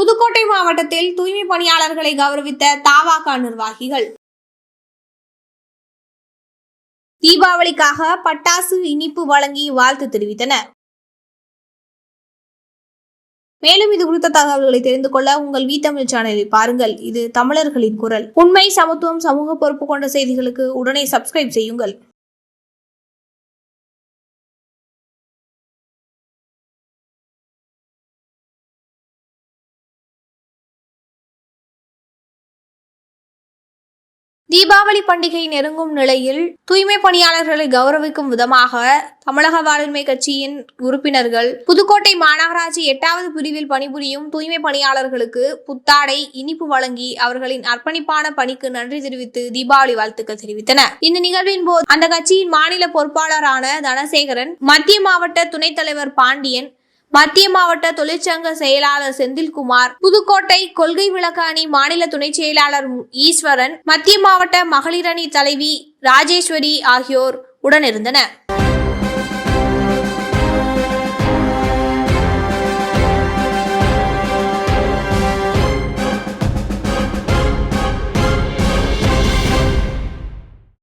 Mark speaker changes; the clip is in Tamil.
Speaker 1: புதுக்கோட்டை மாவட்டத்தில் தூய்மை பணியாளர்களை கௌரவித்த தாவாகா நிர்வாகிகள். தீபாவளிக்காக பட்டாசு இனிப்பு வழங்கி வாழ்த்து தெரிவித்தனர். மேலும் இது குறித்த தகவல்களை தெரிந்து கொள்ள உங்கள் வி தமிழ் சேனலை பாருங்கள். இது தமிழர்களின் குரல். உண்மை சமத்துவம் சமூக பொறுப்பு கொண்ட செய்திகளுக்கு உடனே சப்ஸ்கிரைப் செய்யுங்கள். தீபாவளி பண்டிகை நெருங்கும் நிலையில் தூய்மை பணியாளர்களை கௌரவிக்கும் விதமாக தமிழக வாழ்மை கட்சியின் உறுப்பினர்கள் புதுக்கோட்டை மாநகராட்சி எட்டாவது பிரிவில் பணிபுரியும் தூய்மை பணியாளர்களுக்கு புத்தாடை இனிப்பு வழங்கி அவர்களின் அர்ப்பணிப்பான பணிக்கு நன்றி தெரிவித்து தீபாவளி வாழ்த்துக்கள் தெரிவித்தனர். இந்த நிகழ்வின் போது அந்த கட்சியின் மாநில பொறுப்பாளரான தனசேகரன் மத்திய மாவட்ட துணைத் தலைவர் பாண்டியன் மத்திய மாவட்ட தொழிற்சங்க செயலாளர் செந்தில்குமார் புதுக்கோட்டை கொள்கை விளக்க அணி மாநில துணைச் செயலாளர் ஈஸ்வரன் மத்திய மாவட்ட மகளிரணி தலைவி ராஜேஸ்வரி ஆகியோர் உடனிருந்தனர்.